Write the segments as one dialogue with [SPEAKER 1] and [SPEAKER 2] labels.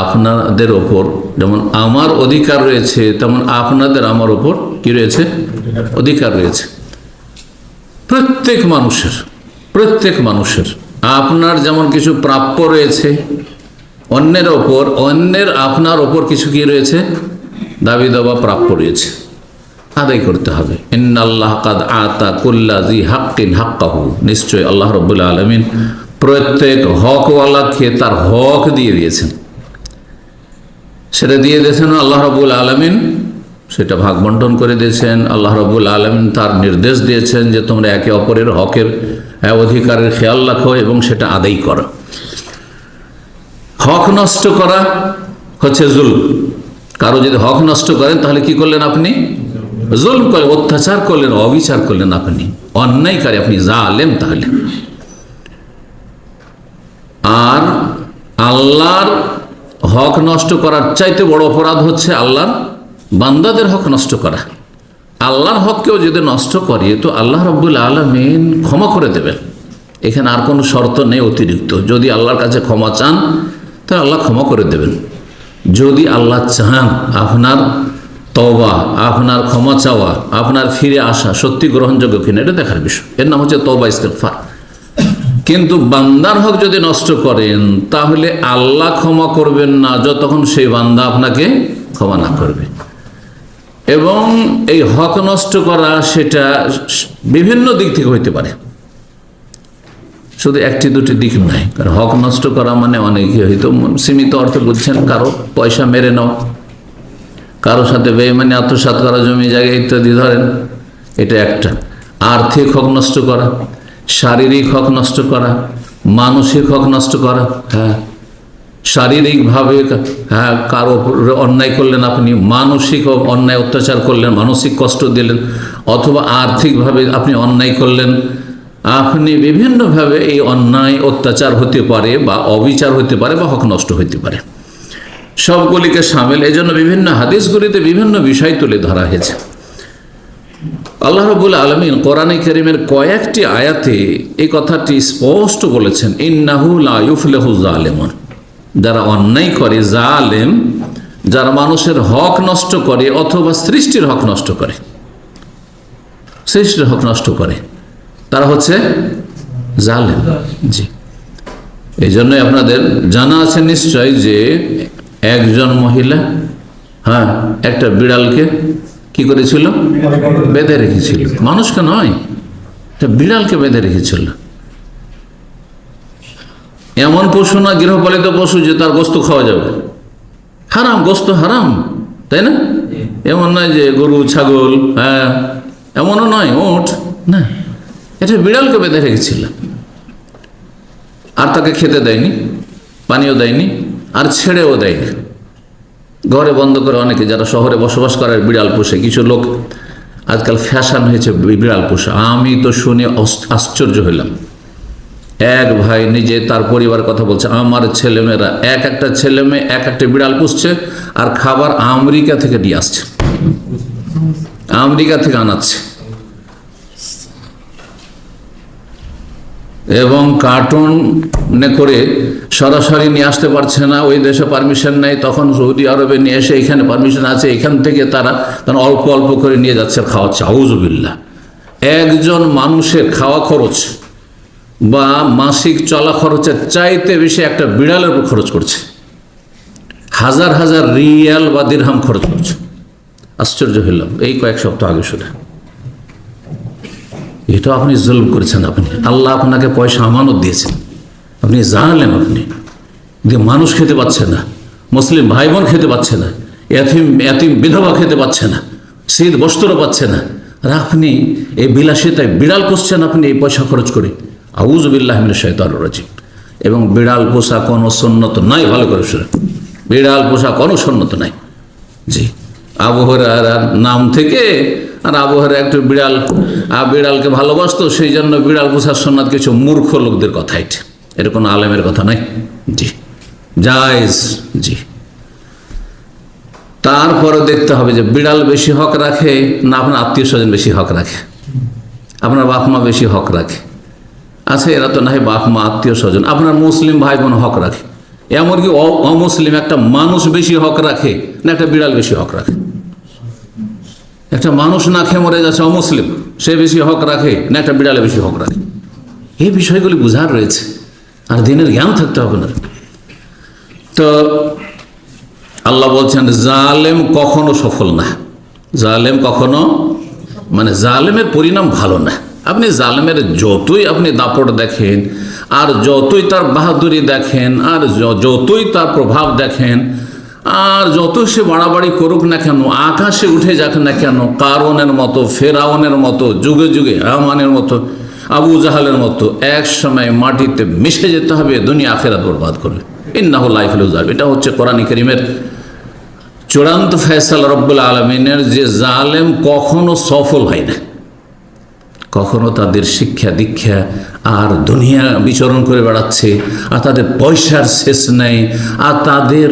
[SPEAKER 1] আপনাদের ওপর, যেমন আমার অধিকার রয়েছে, তেমন আপনাদের আমার ওপর কি রয়েছে? অধিকার রয়েছে। প্রত্যেক মানুষের প্রত্যেক মানুষের, আপনার যেমন কিছু প্রাপ্য রয়েছে, অন্যের ওপর, অন্যের আপনার ওপর কিছু কি রয়েছে? দাবি দাবা প্রাপ্য রয়েছে। আদায় করতে হবে। কাদ আতা কুল্লা জি হাক্কিন হাক্কাহু। নিশ্চয় আল্লাহ রব্বুল্লা আলমিন প্রত্যেক হকওয়ালাকে তার হক দিয়ে দিয়েছেন। সেটা দিয়ে দিয়েছেন আল্লাহ রবুল আলমিন। সেটা ভাগ বন্টন করে দিয়েছেন। আল্লাহ রবুল আলমিন তার নির্দেশ দিয়েছেন যে তোমরা একে অপরের হকের অধিকারের খেয়াল রাখো এবং সেটা আদায় করো। হক নষ্ট করা হচ্ছে জুল কারও যদি হক নষ্ট করেন, তাহলে কি করলেন আপনি? জুলম করলেন, অত্যাচার করলেন, অবিচার করলেন আপনি। অন্যায়কারী, আপনি যা আলেন তাহলে। আর আল্লাহর হক নষ্ট করার চাইতে বড় অপরাধ হচ্ছে আল্লাহর বান্দাদের হক নষ্ট করা। আল্লাহর হককেও যদি নষ্ট করে তো আল্লাহ রব্বুল আলমিন ক্ষমা করে দেবেন। এখানে আর কোনো শর্ত নেই অতিরিক্ত। যদি আল্লাহর কাছে ক্ষমা চান, তাহলে আল্লাহ ক্ষমা করে দেবেন। যদি আল্লাহ চান আপনার তবা আপনার ক্ষমা চাওয়া, আপনার ফিরে আসা সত্যি গ্রহণযোগ্য কিনা, এটা দেখার বিষয়। এর নাম হচ্ছে তবা ইস্তেফার কিন্তু বান্দার হক যদি নষ্ট করেন, তাহলে আল্লাহ ক্ষমা করবেন না, যতক্ষণ সেই বান্দা আপনাকে ক্ষমা না করবে। এবং এই হক নষ্ট করা সেটা বিভিন্ন দিক থেকে হইতে পারে। শুধু একটি, দুটি দিক নাই কারণ হক নষ্ট করা মানে অনেকে হয়তো সীমিত অর্থে বুঝছেন, কারও পয়সা মেরে নাও কারোর সাথে বেইমানি আত্মসাত করা জমি, জায়গা ইত্যাদি ধরেন, এটা একটা। আর্থিক হক নষ্ট করা শারীরিক হক নষ্ট করা, মানসিক হক নষ্ট করা হ্যাঁ। শারীরিকভাবে হ্যাঁ কারও অন্যায় করলেন আপনি, মানসিক অন্যায় অত্যাচার করলেন, মানসিক কষ্ট দিলেন, অথবা আর্থিকভাবে আপনি অন্যায় করলেন, আপনি বিভিন্নভাবে এই অন্যায় অত্যাচার হতে পারে বা অবিচার হতে পারে বা হক নষ্ট হতে পারে। সবগুলিকে সামিল এই জন্য বিভিন্ন হাদিসগুলিতে বিভিন্ন বিষয় তুলে ধরা হয়েছে। আল্লাহ রবুল আলমিন কোরআনে করিমের কয়েকটি আয়াতে এই কথাটি স্পষ্ট বলেছেন, ইন্নাহু লাইফলেহু জালেমন যারা অন্যায় করে জালেম, যারা মানুষের হক নষ্ট করে অথবা সৃষ্টির হক নষ্ট করে, সৃষ্টির হক নষ্ট করে, তারা হচ্ছে জালেম। জি। এই জন্যই আপনাদের জানা আছে নিশ্চয় যে একজন মহিলা হ্যাঁ একটা বিড়ালকে কি করেছিল? বেঁধে রেখেছিল। মানুষকে নয় বিড়ালকে বেঁধে রেখেছিল। এমন পশু না, গৃহপালিত পশু যে তার গোস্ত খাওয়া যাবে। হারাম, গোস্ত হারাম, তাই না? এমন নয় যে গরু, ছাগল হ্যাঁ এমনও নয় ওঠ না। এটা বিড়ালকে বেঁধে রেখেছিল। আর তাকে খেতে দেয়নি পানিও দেয়নি, আর ছেড়েও দেয়নি। ঘরে বন্ধ করে অনেকে, যারা শহরে বসবাস করে বিড়াল পোষে, কিছু লোক আজকাল ফ্যাশন হয়েছে বিড়াল পোষা। আমি তো শুনে আশ্চর্য হইলাম। এক ভাই নিজে তার পরিবার কথা বলছে, আমার ছেলেমেয়েরা, এক একটা ছেলে মেয়ে এক একটা বিড়াল পুষছে আর খাবার আমেরিকা থেকে নিয়ে আসছে। আমেরিকা থেকে আনাচ্ছে। এবং কার্টুনে করে সরাসরি নিয়ে আসতে পারছে না, ওই দেশে পারমিশন নেই, তখন সৌদি আরবে নিয়ে এসে এখানে পারমিশন আছে, এখান থেকে তারা তারা অল্প অল্প করে নিয়ে যাচ্ছে খাওয়াচ্ছে। আউজবিল্লা একজন মানুষের খাওয়া খরচ বা মাসিক চলা খরচের চাইতে বেশি একটা বিড়ালের উপর খরচ করছে। হাজার হাজার রিয়াল বা দিরহাম খরচ করছে। আশ্চর্য হইলাম, এই কয়েক সপ্তাহ আগে শুনে। এটা আপনি জুলম করেছেন আপনি। আল্লাহ আপনাকে পয়সা আমানত দিয়েছেন। আপনি জানালেন আপনি যে মানুষ খেতে পাচ্ছে না, মুসলিম ভাই বোন খেতে পাচ্ছে না, এতিম এতিম বিধবা খেতে পাচ্ছে না, শীত বস্ত্র পাচ্ছে না। আর আপনি এই বিলাসিতায় বিড়াল পুষছেন আপনি এই পয়সা খরচ করে। আউজবিল্লাহমিন শৈতান রাজিম। এবং বিড়াল পোষা কোনো সন্ন্যত নাই, ভালো করে শুনে বিড়াল পোষা কোনো সন্ন্যত নাই। জি। আবহাওয়ার নাম থেকে আর আবহাওয়ার একটু বিড়াল আর বিড়ালকে ভালোবাসতো সেই জন্য বিড়াল পোষার সন্ন্যাত কিছু মূর্খ লোকদের কথা এটা। এটা কোনো আলেমের কথা নাই জি। জায়েজ। জি। তারপরে দেখতে হবে যে বিড়াল বেশি হক রাখে না আপনার আত্মীয় স্বজন বেশি হক রাখে? আপনার বাপ মা বেশি হক রাখে? আচ্ছা এরা তো না হয় বাপ মা আত্মীয় স্বজন আপনার মুসলিম ভাই বোন হক রাখে? এমনকি অ- অমুসলিম একটা মানুষ বেশি হক রাখে না একটা বিড়াল বেশি হক রাখে? একটা মানুষ না খেয়ে মরে যাচ্ছে, অমুসলিম। সে বেশি হক রাখে, না একটা বিড়ালে বেশি হক রাখে। এই বিষয়গুলি বুঝার রয়েছে। আর দিনের জ্ঞান থাকতে হবে না। তো আল্লাহ বলছেন, জালেম কখনো সফল না। জালেম কখনো মানে জালেমের পরিণাম ভালো না। আপনি জালেমের যতই আপনি দাপট দেখেন, আর যতই তার বাহাদুরি দেখেন, আর যতই তার প্রভাব দেখেন আর যত সে বাড়াবাড়ি করুক না কেন, আকাশে উঠে যাক না কেন কারণের মতো, ফেরাউনের মতো, যুগে যুগে, রহমানের মতো, আবু জাহালের মতো, এক সময় মাটিতে মিশে যেতে হবে, দুনিয়া আখেরাত বরবাদ করবে। ইন্নাহ লাইফুল এটা হচ্ছে কোরআন করিমের চূড়ান্ত ফয়সাল রব্বুল আলমিনের যে জালেম কখনো সফল হয় না। কখনো তাদের শিক্ষা দীক্ষা আর দুনিয়া বিচরণ করে বেড়াচ্ছে, আর তাদের পয়সার শেষ নেই, আর তাদের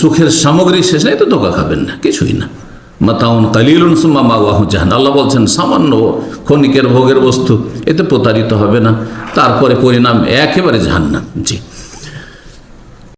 [SPEAKER 1] সুখের সামগ্রী শেষ নেই, তো ধোকা খাবেন না, কিছুই না। মাতাউন কালিলুন সুম্মা জাহান। আল্লাহ বলছেন, সামান্য ক্ষণিকের ভোগের বস্তু, এতে প্রতারিত হবে না। তারপরে পরিণাম একেবারে জাহান্নাম। জি।